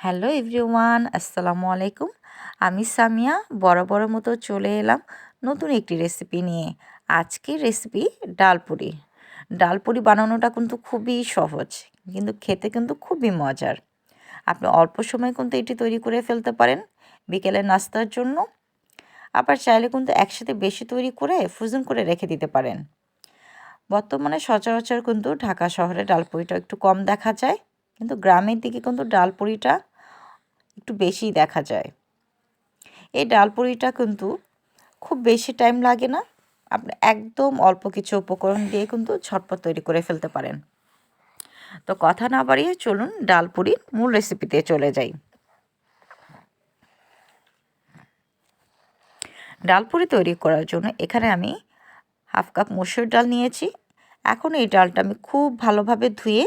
Hello everyone, আসসালামু আলাইকুম। আমি সামিয়া বড় বড় মতো চলে এলাম নতুন একটি রেসিপি নিয়ে। আজকের রেসিপি ডালপুরি ডালপুরি বানানোটা কিন্তু খুবই সহজ, কিন্তু খেতে কিন্তু খুবই মজার। আপনি অল্প সময় কিন্তু এটি তৈরি করে ফেলতে পারেন বিকেলে নাস্তার জন্য। আবার চাইলে কিন্তু একসাথে বেশি তৈরি করে ফ্রোজেন করে রেখে দিতে পারেন। বর্তমানে সচরাচর কিন্তু ঢাকা শহরে ডালপুরিটা একটু কম দেখা যায়, কিন্তু গ্রামের দিকে কিন্তু ডালপুরিটা একটু বেশিই দেখা যায়। এই ডালপুরিটা কিন্তু খুব বেশি টাইম লাগে না। আপনি একদম অল্প কিছু উপকরণ দিয়ে কিন্তু ঝটপট তৈরি করে ফেলতে পারেন। তো কথা না বাড়িয়ে চলুন ডালপুরির মূল রেসিপিতে চলে যাই। ডালপুরি তৈরি করার জন্য এখানে আমি হাফ কাপ মসুর ডাল নিয়েছি। এখন এই ডালটা আমি খুব ভালোভাবে ধুয়ে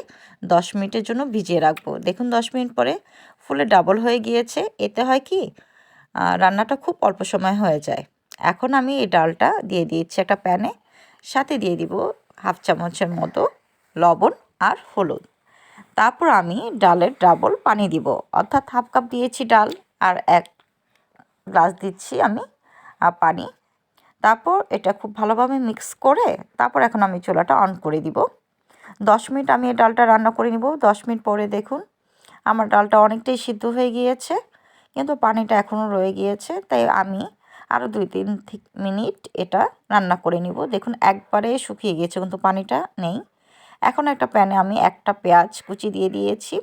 দশ মিনিটের জন্য ভিজিয়ে রাখব। দেখুন দশ মিনিট পরে ফুলে ডাবল হয়ে গিয়েছে। এতে হয় কি? রান্নাটা খুব অল্প সময় হয়ে যায়। এখন আমি এই ডালটা দিয়ে দিয়েছি একটা প্যানে। সাথে দিয়ে দিব হাফ চামচের মতো লবণ আর হলুদ। তারপর আমি ডালের ডাবল পানি দিব। অর্থাৎ হাফ কাপ দিয়েছি ডাল আর এক গ্লাস দিচ্ছি আমি পানি। তারপর এটা খুব ভালোভাবে মিক্স করে তারপর এখন আমি চুলাটা অন করে দিব। দশ মিনিট আমি এই ডালটা রান্না করে নিব। দশ মিনিট পরে দেখুন আমার ডালটা অনেকটাই সিদ্ধ হয়ে গিয়েছে, কিন্তু পানিটা এখনও রয়ে গিয়েছে, তাই আমি আরও দুই তিন মিনিট এটা রান্না করে নিব। দেখুন, একবারে শুকিয়ে গিয়েছে, কিন্তু পানিটা নেই। এখন একটা প্যানে আমি একটা পেঁয়াজ কুচি দিয়ে দিয়েছি,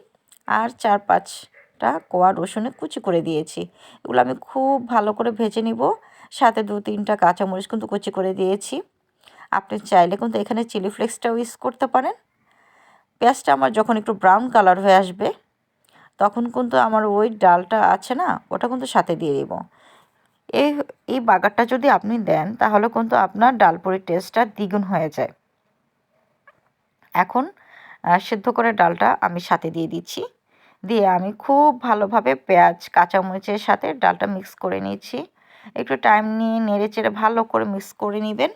আর চার পাঁচটা কোয়া রসুনে কুচি করে দিয়েছি। এগুলো আমি খুব ভালো করে ভেজে নিব, সাথে দু তিনটা কাঁচামরিচ কিন্তু কুচি করে দিয়েছি। আপনি চাইলে কিন্তু এখানে চিলি ফ্লেক্সটাও ইউজ করতে পারেন। পেঁয়াজটা আমার যখন একটু ব্রাউন কালার হয়ে আসবে তখন কিন্তু আমার ওই ডালটা আছে না, ওটা কিন্তু সাথে দিয়ে দেবো। এই এই বাগারটা যদি আপনি দেন, তাহলে কিন্তু আপনার ডালপুরির টেস্টটা দ্বিগুণ হয়ে যায়। এখন সেদ্ধ করে ডালটা আমি সাথে দিয়ে দিচ্ছি। দিয়ে আমি খুব ভালোভাবে পেঁয়াজ, কাঁচামরিচের সাথে ডালটা মিক্স করে নিচ্ছি। একটু টাইম নিয়ে নেড়ে চেড়ে ভালো করে মিক্স করে নেবেন।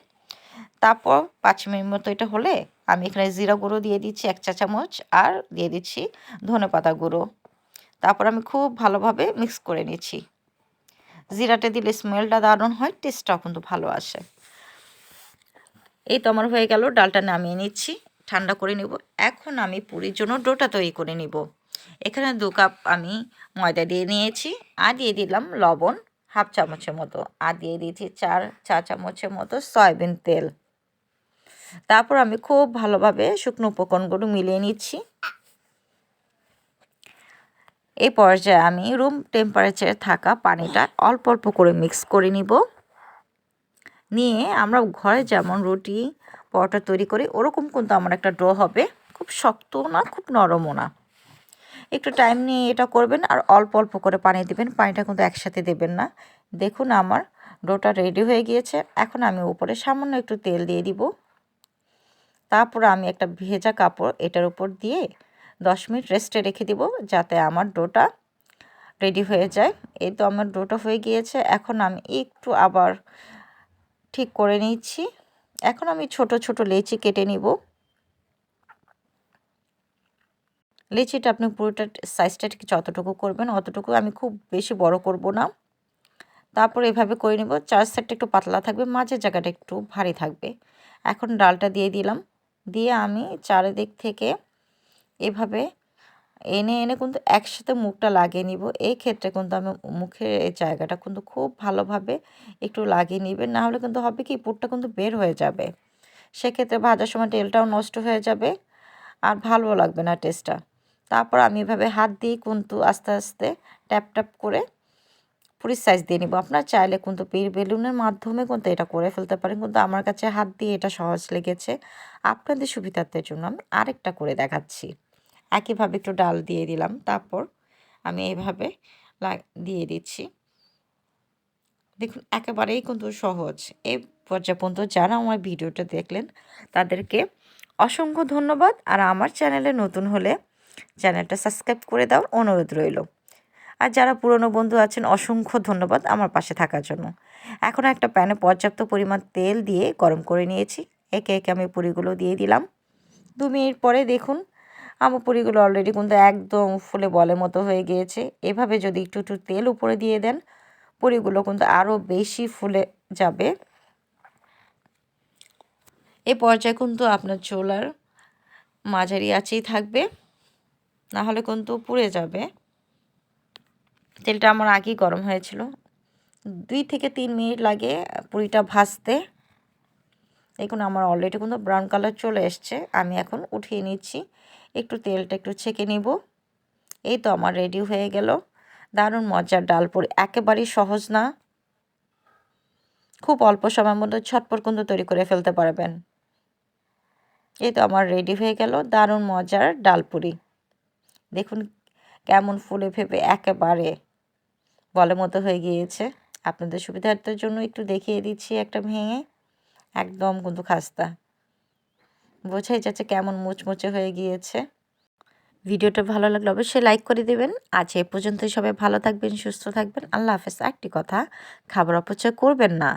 তারপর পাঁচ মিনিট মতো এটা হলে আমি এখানে জিরা গুঁড়ো দিয়ে দিচ্ছি, এক চা চামচ আর দিয়ে দিচ্ছি ধনে পাতা গুঁড়ো। তারপর আমি খুব ভালোভাবে মিক্স করে নিচ্ছি জিরাটা দিলে স্মেলটা দারুণ হয় টেস্টটাও কিন্তু ভালো আসে। এই তো আমার হয়ে গেল, ডালটা নামিয়ে নিচ্ছি, ঠান্ডা করে নিব। এখন আমি পুরীর জন্য ডোটা তৈরি করে নিব। এখানে দু কাপ আমি ময়দা দিয়ে নিয়েছি, আর দিয়ে দিলাম লবণ, হাফ চামচের মতো। আর দিয়ে দিয়েছি চার, চা চামচের মতো সয়াবিন তেল। তারপর আমি খুব ভালোভাবে শুকনো উপকরণগুলো মিলিয়ে নিচ্ছি। এই পর্যায়ে আমি রুম টেম্পারেচারে থাকা পানিটা অল্প অল্প করে মিক্স করে নিব। নিয়ে আমরা ঘরে যেমন রুটি, পরোটা তৈরি করি, ওরকম কিন্তু আমার একটা ডো হবে। খুব শক্ত না, খুব নরমও না। একটু টাইম নিয়ে এটা করবেন আর অল্প অল্প করে পানি দেবেন। পানিটা কিন্তু একসাথে দেবেন না। দেখুন আমার ডোটা রেডি হয়ে গিয়েছে। এখন আমি উপরে সামান্য একটু তেল দিয়ে দিব। তারপর আমি একটা ভেজা কাপড় এটার উপর দিয়ে দশ মিনিট রেস্টে রেখে দিব যাতে আমার ডোটা রেডি হয়ে যায়। এই তো আমার ডোটা হয়ে গিয়েছে। এখন আমি একটু আবার ঠিক করে নিচ্ছি। এখন আমি ছোট ছোট লেচি কেটে নিব। লেচিটা আপনি পুরোটা সাইজটা ঠিক যতটুকু করবেন অতটুকু। আমি খুব বেশি বড় করব না। তারপর এভাবে করে নেব। চার সাইডটা একটু পাতলা থাকবে, মাঝের জায়গাটা একটু ভারী থাকবে। এখন ডালটা দিয়ে দিলাম। দিয়ে আমি চারিদিক থেকে এভাবে এনে এনে কিন্তু একসাথে মুখটা লাগিয়ে নিব। এই ক্ষেত্রে কিন্তু আমি মুখের এই জায়গাটা কিন্তু খুব ভালোভাবে একটু লাগিয়ে নিবেন। না হলে কিন্তু হবে কি পুরটা কিন্তু বের হয়ে যাবে। সেক্ষেত্রে ভাজার সময় তেলটাও নষ্ট হয়ে যাবে আর ভালো লাগবে না টেস্টটা তারপর আমি এভাবে হাত দিয়ে কিন্তু আস্তে আস্তে ট্যাপ ট্যাপ করে পুরি সাইজ দিয়ে নিব। আপনার চাইলে কিন্তু পীর বেলুনের মাধ্যমে কিন্তু এটা করে ফেলতে পারেন। কিন্তু আমার কাছে হাত দিয়ে এটা সহজ লেগেছে। আপনাদের সুবিধার্থের জন্য আমি আরেকটা করে দেখাচ্ছি। একইভাবে একটু ডাল দিয়ে দিলাম। তারপর আমি এইভাবে দিয়ে দিচ্ছি। দেখুন, একেবারেই কিন্তু সহজ। এই পর্যন্ত যারা আমার ভিডিওটা দেখলেন, তাদেরকে অসংখ্য ধন্যবাদ। আর আমার চ্যানেলে নতুন হলে চ্যানেলটা সাবস্ক্রাইব করে দেওয়ার অনুরোধ রইল। আর যারা পুরনো বন্ধু আছেন, অসংখ্য ধন্যবাদ আমার পাশে থাকার জন্য। এখন একটা প্যানে পর্যাপ্ত পরিমাণ তেল দিয়ে গরম করে নিয়েছি। একে একে আমি পুরিগুলো দিয়ে দিলাম। দু মিনিট পরে দেখুন আমার পুরিগুলো অলরেডি কিন্তু একদম ফুলে বলের মতো হয়ে গিয়েছে। এভাবে যদি একটু একটু তেল উপরে দিয়ে দেন, পুরিগুলো কিন্তু আরও বেশি ফুলে যাবে। এ পর্যায়ে কিন্তু আপনার চোলার মাঝারি আছেই থাকবে না হলে কিন্তু পুড়ে যাবে। তেলটা আমার আগেই গরম হয়েছিল। দুই থেকে তিন মিনিট লাগে পুরিটা ভাজতে। দেখুন, আমার অলরেডি কিন্তু ব্রাউন কালার চলে এসছে। আমি এখন উঠিয়ে নিচ্ছি। একটু তেলটা একটু ছেঁকে নিব। এই তো আমার রেডি হয়ে গেল। দারুণ মজার ডাল পুরি, একেবারেই সহজ না। খুব অল্প সময়ের মধ্যে ছটপট কিন্তু তৈরি করে ফেলতে পারবেন। এই তো আমার রেডি হয়ে গেল, দারুণ মজার ডাল ডালপুরি দেখুন কেমন ফুলে ফেপে একেবারে বলের মতো হয়ে গিয়েছে। আপনাদের সুবিধার্থের জন্য একটু দেখিয়ে দিচ্ছি একটা ভেঙে। একদম কিন্তু খাস্তা। বোঝাই যাচ্ছে কেমন মুচমুচে হয়ে গিয়েছে। ভিডিওটা ভালো লাগলে অবশ্যই লাইক করে দেবেন। আজ এ পর্যন্তই সবাই ভালো থাকবেন, সুস্থ থাকবেন। আল্লাহ হাফেজ। একটি কথা, খাবার অপচয় করবেন না।